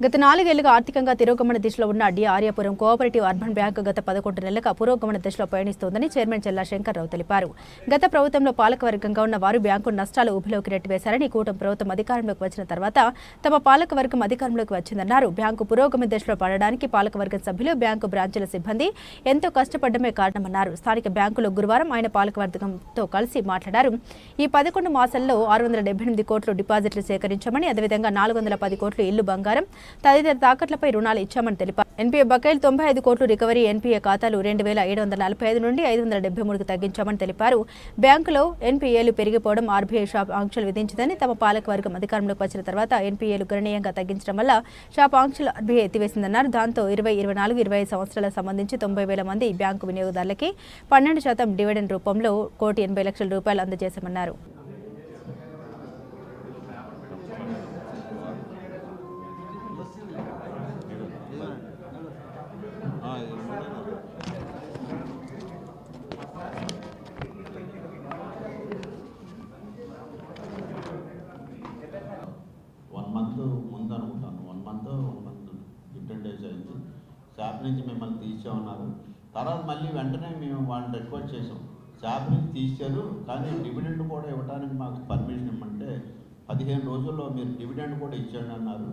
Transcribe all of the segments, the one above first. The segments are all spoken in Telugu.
గత నాలుగేళ్ళుగా ఆర్థికంగా తిరోగమన దిశలో ఉన్న the Aryapuram cooperative urban bank గత పదకొండు నెలలుగా పురోగమన దిశలో పయనిస్తోందని చైర్మన్ చెల్లా శంకర్రావు తెలిపారు. గత ప్రభుత్వంలో పాలకవర్గంగా ఉన్న వారు బ్యాంకు నష్టాలు ఊబిలోకి నెట్టివేశారని కూటమి ప్రభుత్వం అధికారంలోకి వచ్చిన తర్వాత తమ పాలకవర్గం అధికారంలోకి వచ్చిందన్నారు. బ్యాంకు పురోగమన దిశలో పడడానికి పాలకవర్గం సభ్యులు బ్యాంకు బ్రాంచుల సిబ్బంది ఎంతో కష్టపడమే కారణమన్నారు. స్థానిక బ్యాంకులో గురువారం ఆయన పాలకవర్గంతో కలిసి మాట్లాడారు. ఈ పదకొండు మాసాల్లో ఆరు వందల డెబ్బై ఎనిమిది కోట్లు డిపాజిట్లు సేకరించామని అదేవిధంగా నాలుగు వందల పది కోట్లు ఇల్లు బంగారం తదితర తాకట్లపై రుణాలు ఇచ్చామని తెలిపారు. ఎన్పీఏ బకాయిలు తొంభై ఐదు కోట్లు రికవరీ ఎన్పీఏ ఖాతాలు రెండు వేల ఏడు వందల నలభై ఐదు నుండి ఐదు వందల డెబ్బై మూడుకు తగ్గించామని తెలిపారు. బ్యాంకులో ఎన్పీఏలు పెరిగిపోవడం ఆర్బీఐ షాప్ ఆంక్షలు విధించిందని తమ పాలకవర్గం అధికారంలోకి వచ్చిన తర్వాత ఎన్పీఏలు గణనీయంగా తగ్గించడం వల్ల షాప్ ఆంక్షలు ఆర్బీఐ ఎత్తివేసిందన్నారు. దాంతో ఇరవై ఇరవై నాలుగు ఇరవై ఐదు సంవత్సరాలకు సంబంధించి తొంభై వేల మంది బ్యాంకు వినియోగదారులకి పన్నెండు శాతం డివిడెండ్ రూపంలో కోటి ఎనభై లక్షల రూపాయలు అందజేశామన్నారు. షాప్ నుంచి మిమ్మల్ని తీసామన్నారు తర్వాత మళ్ళీ వెంటనే మేము వాళ్ళని రిక్వెస్ట్ చేసాం షాప్ నుంచి తీశారు కానీ డివిడెండ్ కూడా ఇవ్వడానికి మాకు పర్మిషన్ ఇవ్వమంటే పదిహేను రోజుల్లో మీరు డివిడెండ్ కూడా ఇచ్చాడు అన్నారు.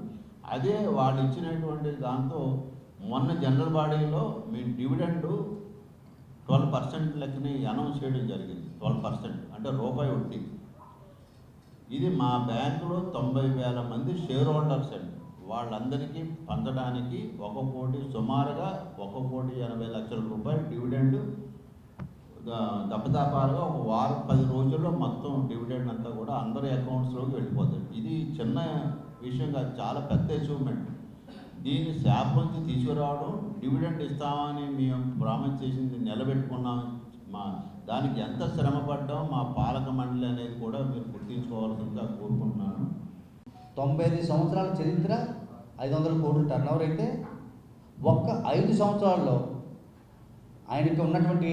అదే వాళ్ళు ఇచ్చినటువంటి దాంతో మొన్న జనరల్ బాడీలో మీ డివిడెండ్ ట్వెల్వ్ పర్సెంట్ లెక్కని అనౌన్స్ చేయడం జరిగింది. ట్వెల్వ్ పర్సెంట్ అంటే రూపాయి వడ్డీ. ఇది మా బ్యాంకులో తొంభై వేల మంది షేర్ హోల్డర్స్ అండి. వాళ్ళందరికీ పొందడానికి ఒక కోటి సుమారుగా ఒక కోటి ఎనభై లక్షల రూపాయలు డివిడెండ్ దప్పదాపాలుగా ఒక వారం పది రోజుల్లో మొత్తం డివిడెండ్ అంతా కూడా అందరి అకౌంట్స్లోకి వెళ్ళిపోతుంది. ఇది చిన్న విషయం కాదు చాలా పెద్ద అచీవ్మెంట్ దీన్ని శాప్ నుంచి తీసుకురావడం డివిడెండ్ ఇస్తామని మేము ప్రామిస్ చేసింది నిలబెట్టుకున్నాం. మా దానికి ఎంత శ్రమ పడ్డాం మా పాలక మండలి అనేది కూడా మీరు గుర్తించుకోవాల్సిందిగా కోరుకుంటున్నాను. తొంభై ఐదు సంవత్సరాల చరిత్ర ఐదు వందల కోట్ల టర్న్ ఓవర్ అయితే ఒక్క ఐదు సంవత్సరాల్లో ఆయనకి ఉన్నటువంటి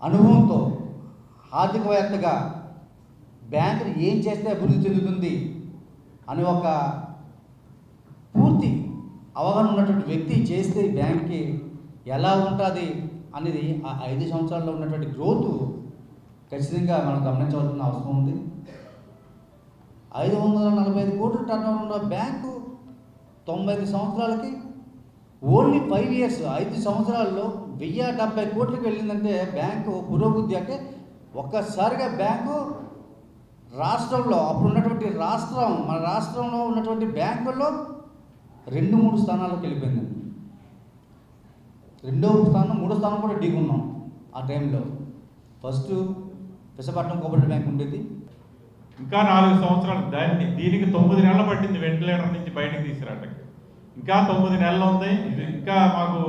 అనుభవంతో ఆర్థికవేత్తగా బ్యాంకులు ఏం చేస్తే అభివృద్ధి చెందుతుంది అని ఒక పూర్తి అవగాహన ఉన్నటువంటి వ్యక్తి చేస్తే బ్యాంక్కి ఎలా ఉంటుంది అనేది ఆ ఐదు సంవత్సరాల్లో ఉన్నటువంటి గ్రోత్ ఖచ్చితంగా మనం గమనించవలసిన అవసరం ఉంది. ఐదు వందల నలభై ఐదు కోట్ల టర్న్ ఉన్న బ్యాంకు తొంభై ఐదు సంవత్సరాలకి ఓన్లీ ఫైవ్ ఇయర్స్ ఐదు సంవత్సరాల్లో వెయ్యి డెబ్బై కోట్లకి వెళ్ళిందంటే బ్యాంకు పురోభివృద్ధి అంటే ఒక్కసారిగా బ్యాంకు రాష్ట్రంలో అప్పుడు ఉన్నటువంటి రాష్ట్రం మన రాష్ట్రంలో ఉన్నటువంటి బ్యాంకుల్లో రెండు మూడు స్థానాలకు వెళ్ళిపోయిందండి రెండో స్థానం మూడో స్థానం కూడా ఢీకున్నాం ఆ టైంలో. ఫస్ట్ విశాఖపట్నం కోఆపరేటివ్ బ్యాంక్ ఉండేది. ఇంకా నాలుగు సంవత్సరాలు. దాన్ని దీనికి తొమ్మిది నెలలు పట్టింది వెంటిలేటర్ నుంచి బయటకు తీసుకురావడానికి ఇంకా తొమ్మిది నెలలు ఉంది. ఇది ఇంకా మాకు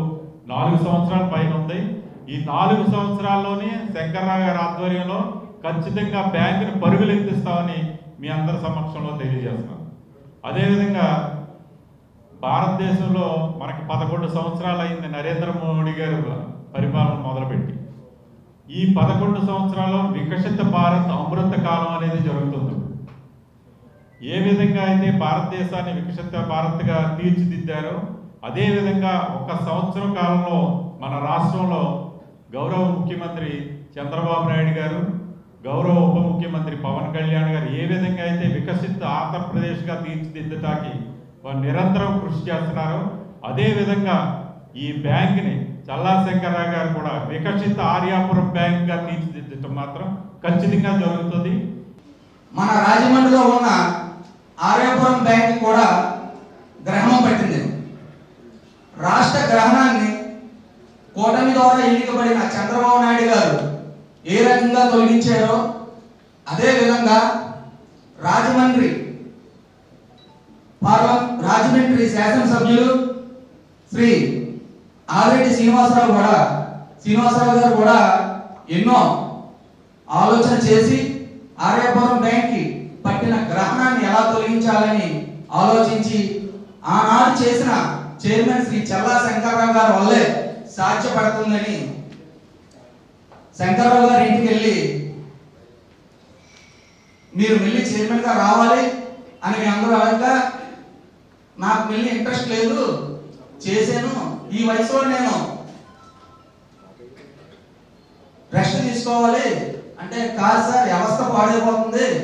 నాలుగు సంవత్సరాల పైన ఉంది. ఈ నాలుగు సంవత్సరాల్లోనే శంకర్రావు గారి ఆధ్వర్యంలో ఖచ్చితంగా బ్యాంకుని పరుగులు ఎత్తిస్తామని మీ అందరి సమక్షంలో తెలియజేస్తున్నాను అదేవిధంగా భారతదేశంలో మనకి పదకొండు సంవత్సరాలు అయింది నరేంద్ర మోడీ గారు పరిపాలన మొదలుపెట్టి. ఈ పదకొండు సంవత్సరాల్లో వికసిత భారత్ అమృత కాలం అనేది జరుగుతుంది. ఏ విధంగా అయితే భారతదేశాన్ని వికసిత భారత్గా తీర్చిదిద్దారో అదేవిధంగా ఒక సంవత్సరం కాలంలో మన రాష్ట్రంలో గౌరవ ముఖ్యమంత్రి చంద్రబాబు నాయుడు గారు గౌరవ ఉప ముఖ్యమంత్రి పవన్ కళ్యాణ్ గారు ఏ విధంగా అయితే వికసిత ఆంధ్రప్రదేశ్గా తీర్చిదిద్దటానికి వారు నిరంతరం కృషి చేస్తున్నారో అదేవిధంగా ఈ బ్యాంక్ని చల్లా శంకరరావు గారు కూడా వికసిత ఆర్యాపురం బ్యాంక్గా తీర్చిదిద్దటం మాత్రం ఖచ్చితంగా జరుగుతుంది. మన రాజమండ్రిలో ఉన్న ఆర్యాపురం బ్యాంక్ కూడా గ్రహణం పట్టింది. రాష్ట్ర గ్రహణాన్ని కూటమి ద్వారా ఎన్నికబడిన చంద్రబాబు నాయుడు గారు ఏ రకంగా తొలగించారో అదే విధంగా రాజమండ్రి పార్వ రాజమండ్రి శాసనసభ్యులు శ్రీ ఆదిరెడ్డి శ్రీనివాసరావు కూడా శ్రీనివాసరావు గారు కూడా ఎన్నో ఆలోచన చేసి ఆర్యాపురం బ్యాంక్కి పట్టిన గ్రహణాన్ని ఎలా తొలగించాలని ఆలోచించి ఆనాడు చేసిన చైర్మన్ శ్రీ చల్లా శంకర్రావు గారి వల్లే సాధ్యపడుతుందని శంకర్రావు గారి ఇంటికి వెళ్ళి మీరు మళ్ళీ చైర్మన్గా రావాలి అని మీ అందరూ అడగగా నాకు మళ్ళీ ఇంట్రెస్ట్ లేదు చేశాను. ఈ వయసులో నేను రెస్ట్ తీసుకోవాలి. అంటే కాదు సార్ వ్యవస్థ పాడైపోతుంది.